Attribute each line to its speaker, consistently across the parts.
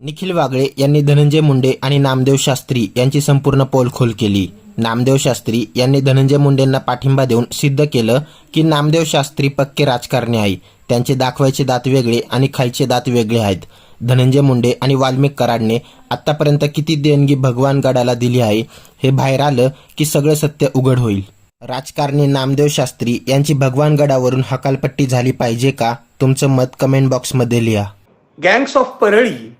Speaker 1: निखिल वागळे यांनी धनंजय मुंडे आणि नामदेव शास्त्री यांची संपूर्ण पोलखोल केली. नामदेव शास्त्री यांनी धनंजय मुंडेंना पाठिंबा देऊन सिद्ध केलं की नामदेव शास्त्री पक्के राजकारणी आहे त्यांचे दाखवायचे दात वेगळे आणि खायचे दात वेगळे आहेत. धनंजय मुंडे आणि वाल्मिक कराडने आतापर्यंत किती देणगी भगवान गडाला दिली आहे हे बाहेर आलं की सगळं सत्य उघड होईल. राजकारणी नामदेव शास्त्री यांची भगवान गडावरून हकालपट्टी झाली पाहिजे का? तुमचं मत कमेंट बॉक्समध्ये लिहा.
Speaker 2: गँग्स ऑफ परळी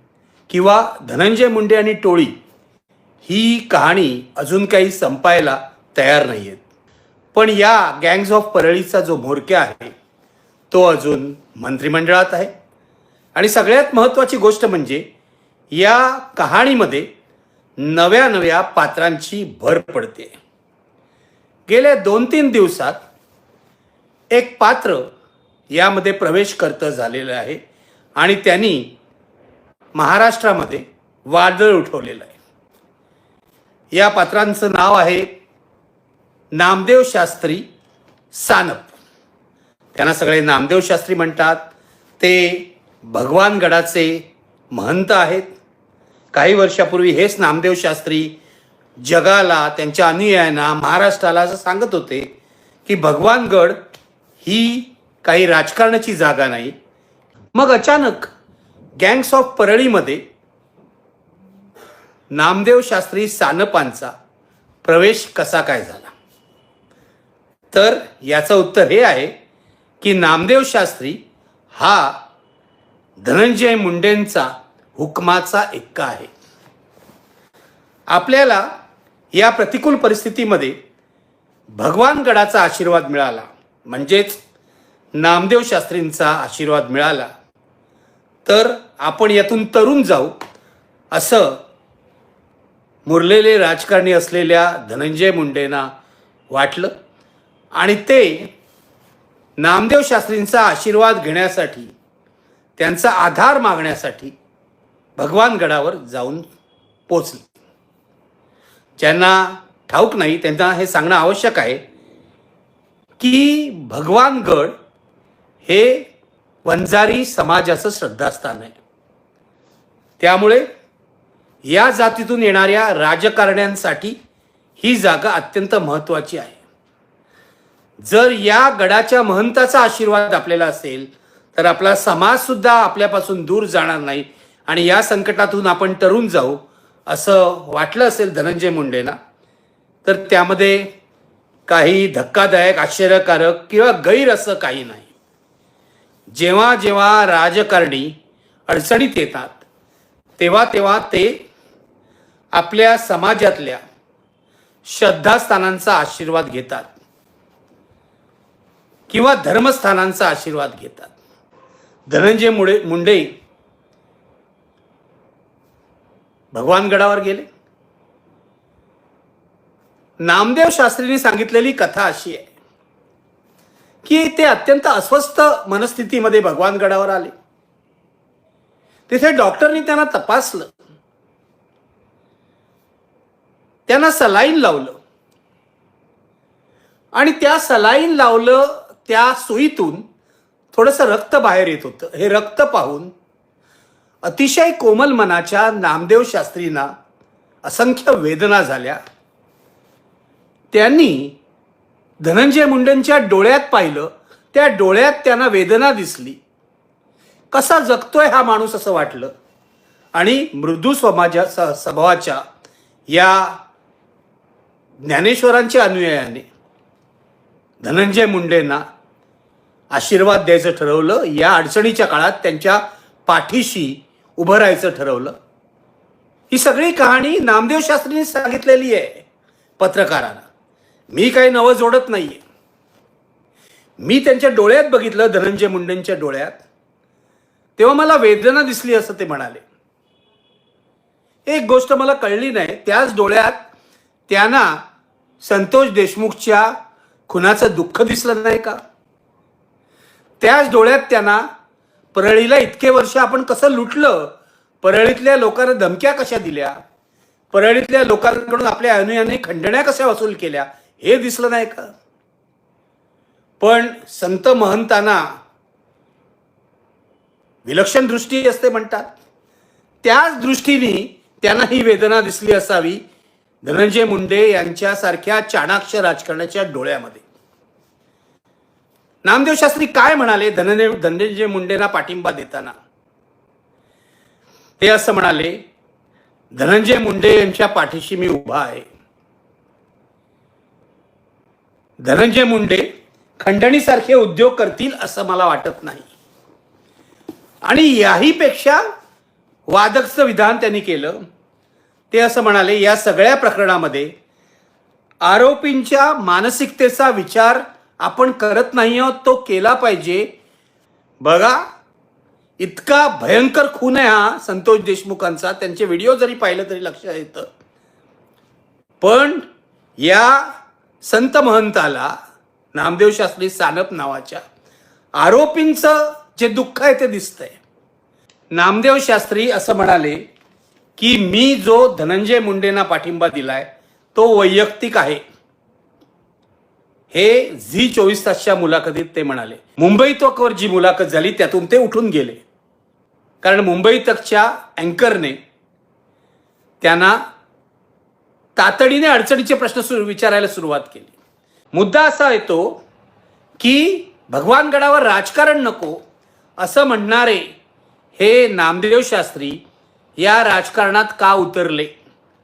Speaker 2: किंवा धनंजय मुंडे आणि टोळी ही कहाणी अजून काही संपायला तयार नाही आहेत पण या गँग्स ऑफ परळीचा जो म्होरक्या आहे तो अजून मंत्रिमंडळात आहे. आणि सगळ्यात महत्त्वाची गोष्ट म्हणजे या कहाणीमध्ये नव्या नव्या पात्रांची भर पडते. गेल्या दोन तीन दिवसात एक पात्र यामध्ये प्रवेश करतं झालेलं आहे आणि त्यांनी महाराष्ट्रामध्ये वादळ उठवलेलं आहे. या पात्रांचं नाव आहे नामदेव शास्त्री सानप. त्यांना सगळे नामदेव शास्त्री म्हणतात. ते भगवानगडाचे महंत आहेत. काही वर्षापूर्वी हेच नामदेव शास्त्री जगाला त्यांच्या अनुयायांना महाराष्ट्राला असं सांगत होते की भगवानगड ही काही राजकारणाची जागा नाही. मग अचानक गँग्स ऑफ परळीमध्ये नामदेव शास्त्री सानपांचा प्रवेश कसा काय झाला? तर याचं उत्तर हे आहे की नामदेव शास्त्री हा धनंजय मुंडेंचा हुकमाचा एक्का आहे. आपल्याला या प्रतिकूल परिस्थितीमध्ये भगवानगडाचा आशीर्वाद मिळाला. म्हणजेच नामदेव शास्त्रींचा आशीर्वाद मिळाला. तर आपण यातून तरुण जाऊ. असं मुरलेले राजकारणी असलेल्या धनंजय मुंडेंना वाटलं. आणि ते नामदेव शास्त्रींचा आशीर्वाद घेण्यासाठी त्यांचा आधार मागण्यासाठी भगवानगडावर जाऊन पोचले. ज्यांना ठाऊक नाही त्यांना हे सांगणं आवश्यक आहे की भगवानगड हे वंजारी समाजाचं श्रद्धास्थान आहे. त्यामुळे या जातीतून येणाऱ्या राजकारण्यांसाठी ही जागा अत्यंत महत्त्वाची आहे. जर या गडाच्या महंताचा आशीर्वाद आपल्याला असेल तर आपला समाज सुद्धा आपल्यापासून दूर जाणार नाही आणि या संकटातून आपण तरुण जाऊ असं वाटलं असेल धनंजय मुंडेंना तर त्यामध्ये काही धक्कादायक आश्चर्यकारक किंवा गैर असं काही नाही. जेव्हा जेव्हा राजकारणी अडचणीत येतात तेव्हा तेव्हा ते आपल्या समाजातल्या श्रद्धास्थानांचा आशीर्वाद घेतात किंवा धर्मस्थानांचा आशीर्वाद घेतात. धनंजय मुंडे मुंडे भगवानगडावर गेले. नामदेव शास्त्रींनी सांगितलेली कथा अशी आहे. की ते अत्यंत अस्वस्थ मनस्थितीमध्ये भगवानगडावर आले. तिथे डॉक्टरनी त्यांना तपासलं. त्यांना सलाईन लावलं. आणि त्या सलाईन लावलं त्या सुईतून थोडंसं रक्त बाहेर येत होतं. हे रक्त पाहून अतिशय कोमल मनाच्या नामदेव शास्त्रींना असंख्य वेदना झाल्या. त्यांनी धनंजय मुंडेंच्या डोळ्यात पाहिलं त्या डोळ्यात त्यांना वेदना दिसली. कसा जगतोय हा माणूस असं वाटलं. आणि मृदू स्वमाजा स्वभावाच्या या ज्ञानेश्वरांच्या अनुयायाने धनंजय मुंडेंना आशीर्वाद द्यायचं ठरवलं. या अडचणीच्या काळात त्यांच्या पाठीशी उभं राहायचं ठरवलं. ही सगळी कहाणी नामदेव शास्त्रींनी सांगितलेली आहे पत्रकारांना. मी काही नवं जोडत नाहीये. मी त्यांच्या डोळ्यात बघितलं धनंजय मुंडेंच्या डोळ्यात. तेव्हा मला वेदना दिसली असं ते म्हणाले. एक गोष्ट मला कळली नाही त्याच डोळ्यात त्यांना संतोष देशमुखच्या खुनाचं दुःख दिसलं नाही का? त्याच डोळ्यात त्यांना परळीला इतके वर्ष आपण कसं लुटलं? परळीतल्या लोकांना धमक्या कशा दिल्या? परळीतल्या लोकांकडून आपल्या अनुयाने खंडण्या कशा वसूल केल्या? हे दिसलं नाही का? पण संत महंतांना विलक्षण दृष्टी असते म्हणतात. त्याच दृष्टीने त्यांना ही वेदना दिसली असावी धनंजय मुंडे यांच्यासारख्या चाणाक्ष राजकारणाच्या डोळ्यामध्ये. नामदेव शास्त्री काय म्हणाले धनंजय धनंजय मुंडेंना पाठिंबा देताना? ते असं म्हणाले धनंजय मुंडे यांच्या पाठीशी मी उभा आहे. धनंजय मुंडे खंडणीसारखे उद्योग करतील असं मला वाटत नाही. आणि याही पेक्षा वादकचं विधान त्यांनी केलं. ते असं म्हणाले या सगळ्या प्रकरणामध्ये आरोपींच्या मानसिकतेचा विचार आपण करत नाही आहोत तो केला पाहिजे. बघा इतका भयंकर खून आहे हा संतोष देशमुखांचा. त्यांचे व्हिडिओ जरी पाहिलं तरी लक्षात येतं. पण या संत महंताला नामदेव शास्त्री सानप नावाच्या आरोपींचं जे दुःख आहे ते दिसतंय. नामदेव शास्त्री असं म्हणाले की मी जो धनंजय मुंडेंना पाठिंबा दिलाय तो वैयक्तिक आहे. हे झी चोवीस तासच्या मुलाखतीत ते म्हणाले. मुंबई तकवर जी मुलाखत झाली त्यातून ते उठून गेले. कारण मुंबई तकच्या अँकरने त्यांना तातडीने अडचणीचे प्रश्न सुरू विचारायला सुरुवात केली. मुद्दा असा येतो की भगवानगडावर राजकारण नको असं म्हणणारे हे नामदेव शास्त्री या राजकारणात का उतरले?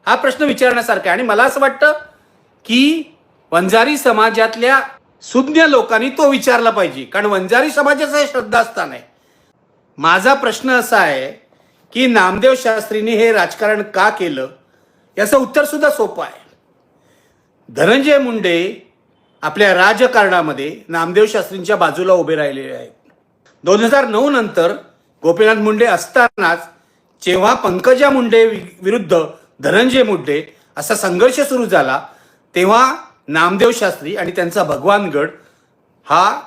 Speaker 2: हा प्रश्न विचारण्यासारखा आहे. आणि मला असं वाटतं की वंजारी समाजातल्या सुज्ञ लोकांनी तो विचारला पाहिजे. कारण वंजारी समाजाचं हे श्रद्धास्थान आहे. माझा प्रश्न असा आहे की नामदेव शास्त्रींनी हे राजकारण का केलं? याचं उत्तर सुद्धा सोपं आहे. धनंजय मुंडे आपल्या राजकारणामध्ये नामदेव शास्त्रींच्या बाजूला उभे राहिलेले आहेत. दोन हजार नऊ नंतर गोपीनाथ मुंडे असतानाच जेव्हा पंकजा मुंडे वि- विरुद्ध धनंजय मुंडे असा संघर्ष सुरू झाला तेव्हा नामदेव शास्त्री आणि त्यांचा भगवानगड हा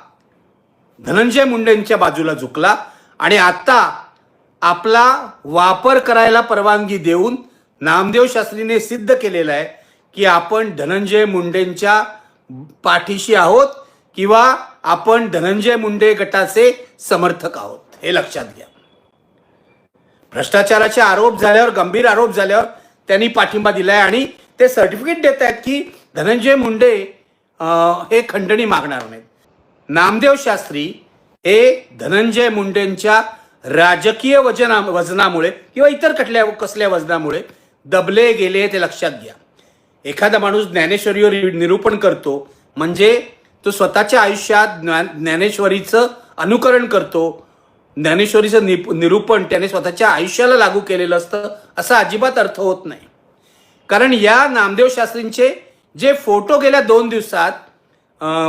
Speaker 2: धनंजय मुंडेंच्या बाजूला झुकला आणि आता आपला वापर करायला परवानगी देऊन नामदेव शास्त्रीने सिद्ध केलेलं आहे की आपण धनंजय मुंडेंच्या पाठीशी आहोत किंवा आपण धनंजय मुंडे गटाचे समर्थक आहोत. हे लक्षात घ्या. भ्रष्टाचाराचे आरोप झाल्यावर गंभीर आरोप झाल्यावर त्यांनी पाठिंबा दिलाय आणि ते सर्टिफिकेट देत आहेत की धनंजय मुंडे हे खंडणी मागणार नाहीत. नामदेव शास्त्री हे धनंजय मुंडेंच्या राजकीय वजना वजनामुळे किंवा इतर कटल्या कसल्या वजनामुळे दबले गेले ते लक्षात घ्या. एखादा माणूस ज्ञानेश्वरीवर निरूपण करतो म्हणजे तो स्वतःच्या आयुष्यात ज्ञान ज्ञानेश्वरीचं अनुकरण करतो. ज्ञानेश्वरीचं निप निरूपण त्याने स्वतःच्या आयुष्याला लागू केलेलं असतं असा अजिबात अर्थ होत नाही. कारण या नामदेव शास्त्रींचे जे फोटो गेल्या दोन दिवसात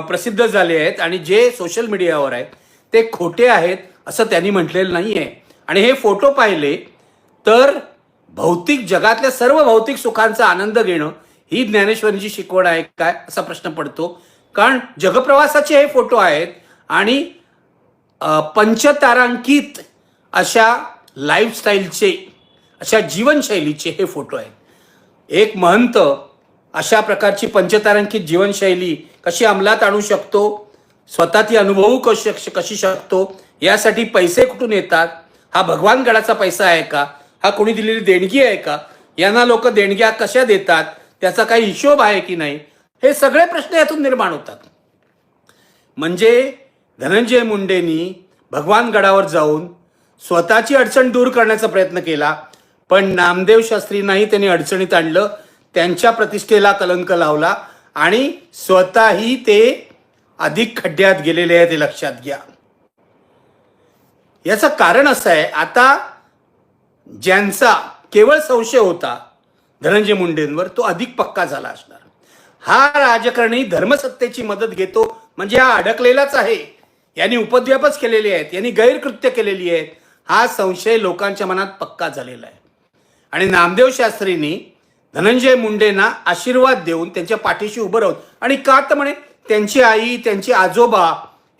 Speaker 2: प्रसिद्ध झाले आहेत आणि जे सोशल मीडियावर आहेत ते खोटे आहेत असं त्यांनी म्हटलेलं नाही आहे आणि हे फोटो पाहिले तर भौतिक जगातल्या सर्व भौतिक सुखांचा आनंद घेणं ही ज्ञानेश्वरींची शिकवण आहे काय असा प्रश्न पडतो. कारण जगप्रवासाचे हे फोटो आहेत आणि पंचतारांकित अशा लाईफस्टाईलचे अशा जीवनशैलीचे हे फोटो आहेत. एक महंत अशा प्रकारची पंचतारांकित जीवनशैली कशी अंमलात आणू शकतो? स्वतः ती अनुभवू कशी कशी शकतो? यासाठी पैसे कुठून येतात? हा भगवानगडाचा पैसा आहे का? हा कोणी दिलेली देणगी आहे का? यांना लोक देणग्या कशा देतात? त्याचा काही हिशोब आहे की नाही? हे सगळे प्रश्न यातून निर्माण होतात. म्हणजे धनंजय मुंडेंनी भगवान गडावर जाऊन स्वतःची अडचण दूर करण्याचा प्रयत्न केला. पण नामदेव शास्त्रींनाही त्यांनी अडचणीत आणलं. त्यांच्या प्रतिष्ठेला कलंक लावला आणि स्वतःही ते अधिक खड्ड्यात गेलेले आहे ते लक्षात घ्या. याचं कारण असं आहे आता ज्यांचा केवळ संशय होता धनंजय मुंडेंवर तो अधिक पक्का झाला असणार. हा राजकारणी धर्मसत्तेची मदत घेतो म्हणजे हा अडकलेलाच आहे. यांनी उपद्व्यापच केलेले आहेत यांनी गैरकृत्य केलेली आहेत. हा संशय लोकांच्या मनात पक्का झालेला आहे. आणि नामदेव शास्त्रींनी धनंजय मुंडेंना आशीर्वाद देऊन त्यांच्या पाठीशी उभं राहून आणि का तर म्हणे त्यांची आई त्यांचे आजोबा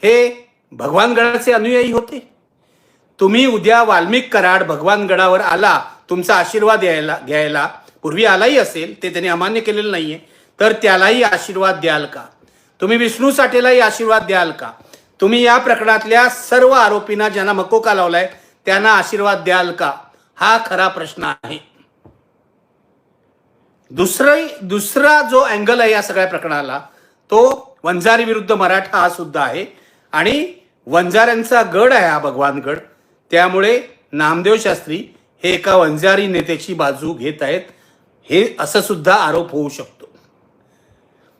Speaker 2: हे भगवानगडाचे अनुयायी होते. तुम्ही उद्या वाल्मिक कराड भगवान गडावर आला तुमचा आशीर्वाद यायला घ्यायला. पूर्वी आलाही असेल ते त्यांनी अमान्य केलेलं नाहीये. तर त्यालाही आशीर्वाद द्याल का? तुम्ही विष्णू साठेलाही आशीर्वाद द्याल का? तुम्ही या प्रकरणातल्या सर्व आरोपींना ज्यांना मकोका लावलाय त्यांना आशीर्वाद द्याल का? हा खरा प्रश्न आहे. दुसरा दुसरा जो अँगल आहे या सगळ्या प्रकरणाला तो वंजारी विरुद्ध मराठा हा सुद्धा आहे. आणि वंजाऱ्यांचा गड आहे हा भगवानगड. त्यामुळे नामदेव शास्त्री हे एका वंजारी नेत्याची बाजू घेत आहेत. हे असं सुद्धा आरोप होऊ शकतो.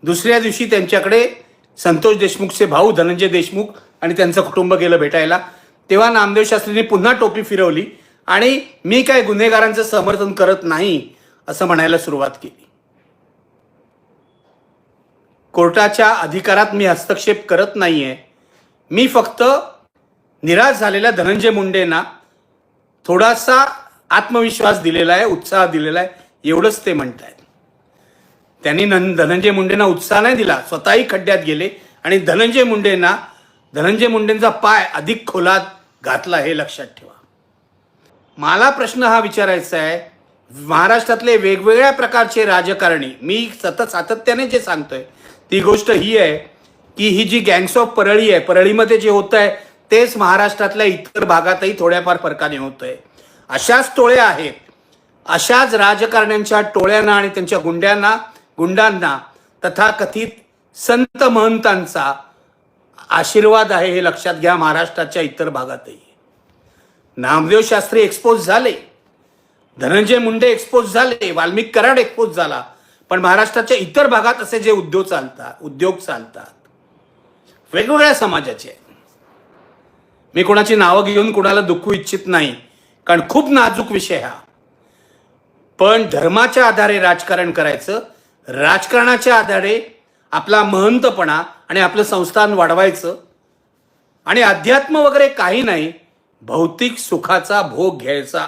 Speaker 2: दुसऱ्या दिवशी त्यांच्याकडे संतोष देशमुखचे भाऊ धनंजय देशमुख आणि त्यांचं कुटुंब गेलं भेटायला. तेव्हा नामदेव शास्त्रींनी पुन्हा टोपी फिरवली आणि मी काय गुन्हेगारांचं समर्थन करत नाही असं म्हणायला सुरुवात केली. कोर्टाच्या अधिकारात मी हस्तक्षेप करत नाहीये. मी फक्त निराश झालेल्या धनंजय मुंडेंना थोडासा आत्मविश्वास दिलेला आहे उत्साह दिलेला आहे एवढंच ते म्हणत आहेत त्यांनी नं- धनंजय मुंडेंना उत्साह नाही दिला स्वतःही खड्ड्यात गेले आणि धनंजय मुंडेंना धनंजय मुंडेंचा पाय अधिक खोलात घातला हे लक्षात ठेवा. मला प्रश्न हा विचारायचा आहे महाराष्ट्रातले वेगवेगळ्या प्रकारचे राजकारणी मी सतत सातत्याने जे सांगतोय ती गोष्ट ही आहे की ही जी गँग्स ऑफ परळी आहे परळीमध्ये जे होत आहे तेच महाराष्ट्रातल्या इतर भागातही थोड्याफार फरकाने होतोय. अशाच टोळ्या आहेत. अशाच राजकारण्यांच्या टोळ्यांना आणि त्यांच्या गुंड्यांना गुंडांना तथाकथित संत महंतांचा आशीर्वाद आहे हे लक्षात घ्या महाराष्ट्राच्या इतर भागातही. नामदेव शास्त्री एक्सपोज झाले. धनंजय मुंडे एक्सपोज झाले. वाल्मिक कराड एक्सपोज झाला. पण महाराष्ट्राच्या इतर भागात असे जे उद्योग चालतात उद्योग चालतात. वेगवेगळ्या समाजाचे मी कोणाची नावं घेऊन कोणाला दुखू इच्छित नाही. कारण खूप नाजूक विषय हा. पण धर्माच्या आधारे राजकारण करायचं राजकारणाच्या आधारे आपला महंतपणा आणि आपलं संस्थान वाढवायचं आणि अध्यात्म वगैरे काही नाही भौतिक सुखाचा भोग घ्यायचा.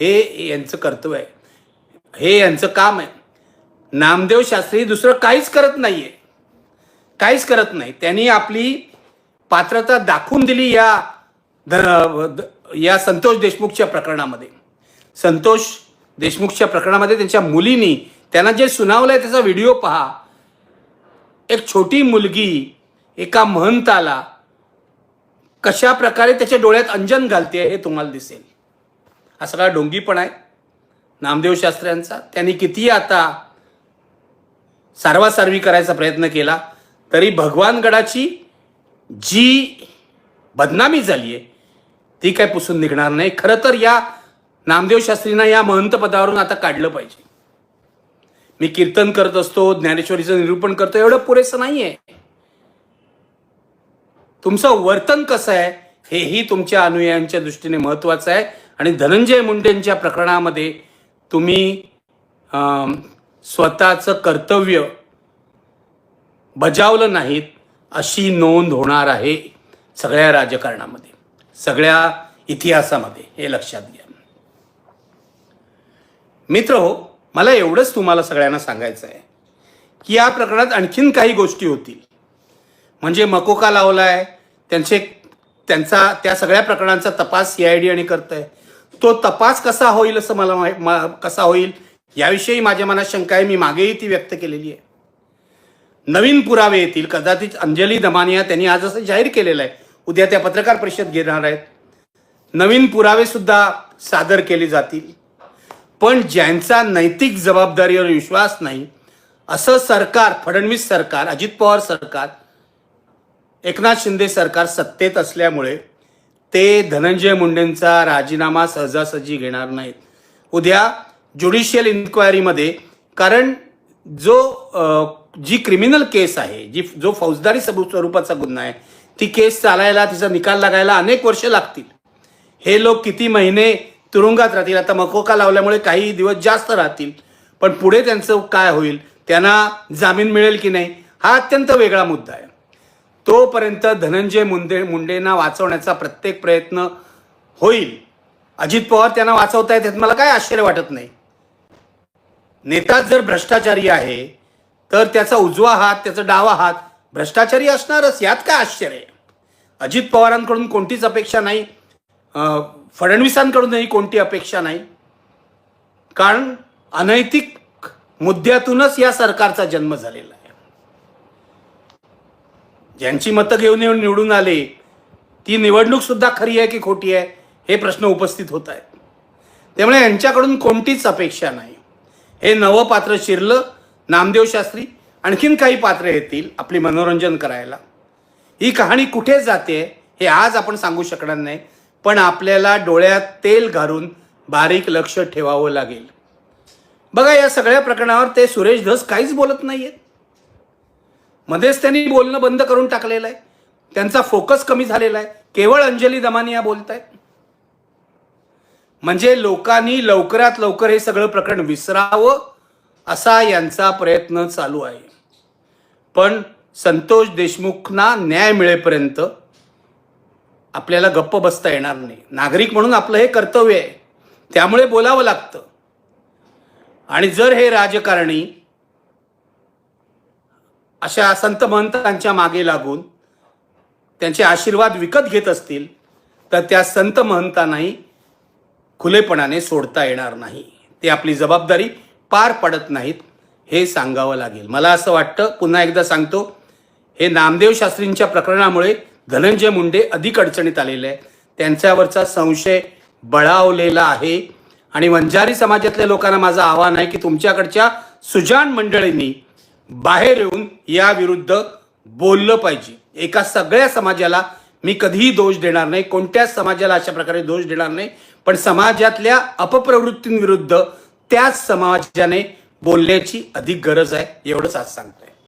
Speaker 2: हे यांचं कर्तव्य आहे. हे यांचं काम आहे. नामदेव शास्त्री दुसरं काहीच करत नाहीये. काहीच करत नाही. त्यांनी आपली पात्रता दाखवून दिली या ध- या संतोष देशमुखच्या प्रकरणामध्ये. संतोष देशमुखच्या प्रकरणामध्ये त्यांच्या मुलीनी त्यांना जे सुनावलं आहे त्याचा व्हिडिओ पहा. एक छोटी मुलगी एका महंताला कशा प्रकारे त्याच्या डोळ्यात अंजन घालते हे तुम्हाला दिसेल. हा सगळा डोंगीपणा आहे. नामदेव शास्त्र्यांचा. त्यांनी कितीही आता सारवासारवी करायचा प्रयत्न केला तरी भगवानगडाची जी बदनामी झाली आहे ती काय पुसून निघणार नाही. खरं तर या नामदेव शास्त्रींना या महंत पदावरून आता काढलं पाहिजे. मी कीर्तन करत असतो ज्ञानेश्वरीचं निरूपण करतो एवढं पुरेसं नाही आहे तुमचं वर्तन कसं आहे हेही तुमच्या अनुयायांच्या दृष्टीने महत्वाचं आहे. आणि धनंजय मुंडेंच्या प्रकरणामध्ये तुम्ही स्वतःचं कर्तव्य बजावलं नाहीत. अशी नोंद होणार आहे सगळ्या राजकारणामध्ये सगळ्या इतिहासामध्ये हे लक्षात घ्या. मित्र हो मला एवढंच तुम्हाला सगळ्यांना सांगायचं आहे की या प्रकरणात आणखीन काही गोष्टी होतील. म्हणजे मकोका लावलाय त्यांचे त्यांचा त्या सगळ्या प्रकरणांचा तपास सी आय डी आणि करत आहे तो तपास कसा होईल असं मला कसा होईल याविषयी माझ्या मनात शंका आहे मी मागेही ती व्यक्त केलेली आहे. नवीन पुरावे येतील. कदाचित अंजली दमानिया त्यांनी आज असं जाहीर केलेलं आहे. उद्या त्या पत्रकार परिषद घेणार आहेत. नवीन पुरावे सुद्धा सादर केले जातील. पण ज्यांचा नैतिक जबाबदारीवर विश्वास नाही असं सरकार फडणवीस सरकार अजित पवार सरकार एकनाथ शिंदे सरकार सत्तेत असल्यामुळे ते धनंजय मुंडेंचा राजीनामा सहजासहजी घेणार नाहीत. उद्या ज्युडिशियल इन्क्वायरीमध्ये कारण जो जी क्रिमिनल केस आहे जी जो फौजदारी स्वरूपाचा गुन्हा आहे ती केस चालायला तिचा निकाल लागायला अनेक वर्ष लागतील. हे लोक किती महिने तुरुंगात राहतील? आता मकोका लावल्यामुळे काही दिवस जास्त राहतील. पण पुढे त्यांचं काय होईल? त्यांना जामीन मिळेल की नाही? हा अत्यंत वेगळा मुद्दा आहे. तोपर्यंत धनंजय मुंडे मुंडेंना वाचवण्याचा प्रत्येक प्रयत्न होईल. अजित पवार त्यांना वाचवतायत यात मला काय आश्चर्य वाटत नाही. नेताच जर भ्रष्टाचारी आहे तर त्याचा उजवा हात त्याचा डावा हात भ्रष्टाचारी असणारच यात काय आश्चर्य आहे? अजित पवारांकडून कोणतीच अपेक्षा नाही फडणवीसांकडूनही कोणती अपेक्षा नाही. कारण अनैतिक मुद्द्यातूनच या सरकारचा जन्म झालेला आहे. ज्यांची मतं घेऊन येऊन निवडून आले ती निवडणूक सुद्धा खरी आहे की खोटी आहे हे प्रश्न उपस्थित होत आहेत. त्यामुळे यांच्याकडून कोणतीच अपेक्षा नाही. हे नवं पात्र शिरलं नामदेव शास्त्री आणखीन काही पात्र येतील आपली मनोरंजन करायला. ही कहाणी कुठे जाते हे आज आपण सांगू शकणार नाही पण आपल्याला डोळ्यात तेल घालून बारीक लक्ष ठेवावं लागेल. बघा या सगळ्या प्रकरणावर ते सुरेश धस काहीच बोलत नाही आहेत मध्येच त्यांनी बोलणं बंद करून टाकलेलं आहे. त्यांचा फोकस कमी झालेला आहे. केवळ अंजली दमानिया बोलत आहेत म्हणजे लोकांनी लवकरात लवकर हे सगळं प्रकरण विसरावं असा यांचा प्रयत्न चालू आहे. पण संतोष देशमुखना न्याय मिळेपर्यंत आपल्याला गप्प बसता येणार नाही. नागरिक म्हणून आपलं हे कर्तव्य आहे. त्यामुळे बोलावं लागतं. आणि जर हे राजकारणी अशा संत महंतांच्या मागे लागून त्यांचे आशीर्वाद विकत घेत असतील तर त्या संत महंतांनाही खुलेपणाने सोडता येणार नाही. ते आपली जबाबदारी पार पडत नाहीत हे सांगावं लागेल. मला असं वाटतं पुन्हा एकदा सांगतो हे नामदेव शास्त्रींच्या प्रकरणामुळे धनंजय मुंडे अधिक अडचणीत आलेले आहे त्यांच्यावरचा संशय बळावलेला आहे. आणि वंजारी समाजातल्या लोकांना माझं आव्हान आहे की तुमच्याकडच्या सुजाण मंडळींनी बाहेर येऊन याविरुद्ध बोललं पाहिजे. एका सगळ्या समाजाला मी कधीही दोष देणार नाही. कोणत्याच समाजाला अशा प्रकारे दोष देणार नाही. पण समाजातल्या अपप्रवृत्तींविरुद्ध त्याच समाजाने बोलण्याची अधिक गरज आहे एवढंच आज सांगतोय.